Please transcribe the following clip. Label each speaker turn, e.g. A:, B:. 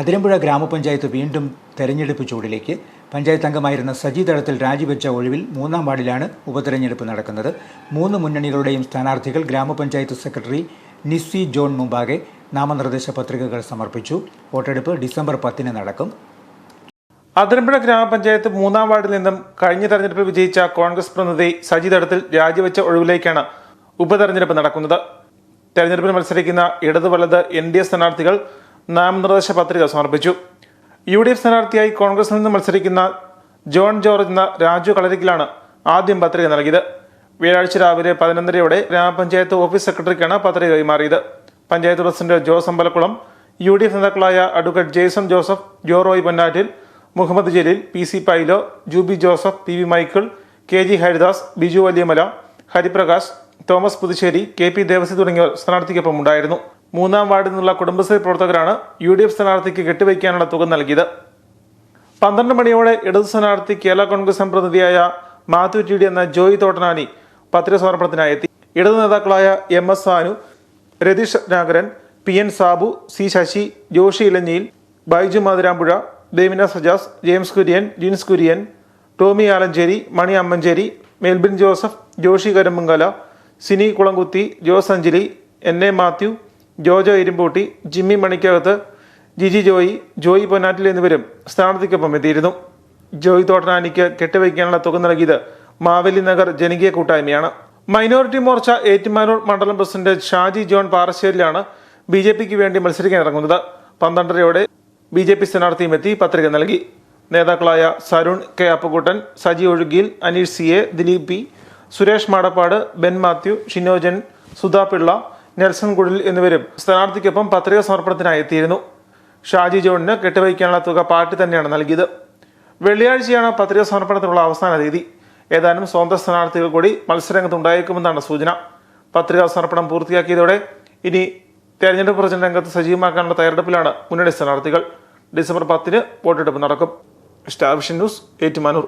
A: അതിരമ്പുഴ ഗ്രാമപഞ്ചായത്ത് വീണ്ടും തെരഞ്ഞെടുപ്പ് ചൂടിലേക്ക് പഞ്ചായത്ത് അംഗമായിരുന്ന സജി തടത്തിൽ രാജിവെച്ച ഒഴിവിൽ മൂന്നാം വാർഡിലാണ് ഉപതെരഞ്ഞെടുപ്പ് നടക്കുന്നത്. മൂന്ന് മുന്നണികളുടെയും സ്ഥാനാർത്ഥികൾ ഗ്രാമപഞ്ചായത്ത് സെക്രട്ടറി നിസ്സി ജോൺ മുമ്പാകെ നാമനിർദ്ദേശ പത്രികകൾ സമർപ്പിച്ചു. വോട്ടെടുപ്പ് ഡിസംബർ പത്തിന് നടക്കും.
B: അതിരമ്പുഴ ഗ്രാമപഞ്ചായത്ത് മൂന്നാം വാർഡിൽ നിന്നും കഴിഞ്ഞ തെരഞ്ഞെടുപ്പിൽ വിജയിച്ച കോൺഗ്രസ് പ്രതിനിധി സജി തടത്തിൽ രാജിവെച്ച ഒഴിവിലേക്കാണ് ഉപതെരഞ്ഞെടുപ്പ് നടക്കുന്നത്. തെരഞ്ഞെടുപ്പിൽ മത്സരിക്കുന്ന ഇടതു വലത് എൻ ഡി എ സ്ഥാനാർത്ഥികൾ നാമനിർദ്ദേശ പത്രിക സമർപ്പിച്ചു. യു ഡി എഫ് സ്ഥാനാർത്ഥിയായി കോൺഗ്രസിൽ നിന്ന് മത്സരിക്കുന്ന ജോൺ ജോർജ് എന്ന രാജു കളരിക്കിലാണ് ആദ്യം പത്രിക നൽകിയത്. വ്യാഴാഴ്ച രാവിലെ പതിനൊന്നരയോടെ ഗ്രാമപഞ്ചായത്ത് ഓഫീസ് സെക്രട്ടറിക്കാണ് പത്രിക കൈമാറിയത്. Panchayat president Jose Ambalakulam U D F നേതാക്കളായ advocate Jaison Joseph Joroy Ponnattil Muhammad Jaleel P C Pailo Juby Joseph P V Michael K G Haridas Biju Valiyamala Hariprakash Thomas Puthussery K P Devasy തുടങ്ങിയവർ സ്ഥാനാർത്ഥിക്കൊപ്പം ഉണ്ടായിരുന്നു. മൂന്നാം വാർഡിൽ നിന്നുള്ള കുടുംബശ്രീ പ്രവർത്തകരാണ് U D F സ്ഥാനാർത്ഥിക്ക് കെട്ടിവയ്ക്കാനുള്ള തുക നൽകിയത്. പന്ത്രണ്ട് മണിയോടെ ഇടതു സ്ഥാനാർത്ഥി കേരള കോൺഗ്രസ് എം പ്രതിനിധിയായ മാത്യു ടി ഡി എന്ന ജോയി തോട്ടനാനി പത്രിക സമർപ്പണത്തിനായി എത്തി. ഇടതു നേതാക്കളായ M S Sanu Ratheesh Rathnakaran P N Sabu C Sasi Joshy Elanjiyil Baiju Mathirampuzha Devina Sajas James Kurian Jins Kurian Tomy Alanchery Mani Ammancheri Melbin Joseph Joshy Karamangala Sini Kulamkuthi Jose Anjali N A Mathew Jojo Irumbootti Jimmy Manikkakathu Jiji Joy Joy Ponnattil എന്നിവരും സ്ഥാനാർത്ഥിക്കൊപ്പം എത്തിയിരുന്നു. ജോയി തോട്ടനാനിക്ക് കെട്ടിവയ്ക്കാനുള്ള തുക നൽകിയത് മാവേലി നഗർ ജനകീയ കൂട്ടായ്മയാണ്. Minority Morcha Ettumanoor മണ്ഡലം president Shaji John പാറശ്ശേരിലാണ് B J പിക്ക് വേണ്ടി മത്സരിക്കാൻ ഇറങ്ങുന്നത്. പന്ത്രണ്ടരയോടെ ബി ജെ പി സ്ഥാനാർത്ഥിയും എത്തി പത്രിക നൽകി. നേതാക്കളായ Sarun K Appukuttan Saji Ozhukil Aneesh C A Dileep P Suresh Madappad Ben Mathew Shinojan Sudha Pillai Nelson Goodil എന്നിവരും സ്ഥാനാർത്ഥിക്കൊപ്പം പത്രിക സമർപ്പണത്തിനായി എത്തിയിരുന്നു ഷാജി ജോണിന് കെട്ടിവയ്ക്കാനുള്ള തുക പാർട്ടി തന്നെയാണ് നൽകിയത്. വെള്ളിയാഴ്ചയാണ് പത്രിക സമർപ്പണത്തിനുള്ള അവസാന തീയതി. ഏതാനും സ്വന്തം സ്ഥാനാർത്ഥികൾ കൂടി മത്സരരംഗത്ത് ഉണ്ടായേക്കുമെന്നാണ് സൂചന. പത്രികാ സമർപ്പണം പൂർത്തിയാക്കിയതോടെ ഇനി തെരഞ്ഞെടുപ്പ് പ്രചരണ രംഗത്ത് സജീവമാക്കാനുള്ള തയ്യാറെടുപ്പിലാണ് മുന്നണി സ്ഥാനാർത്ഥികൾ. ഡിസംബർ പത്തിന് വോട്ടെടുപ്പ് നടക്കും. Star vision news Ettumanoor.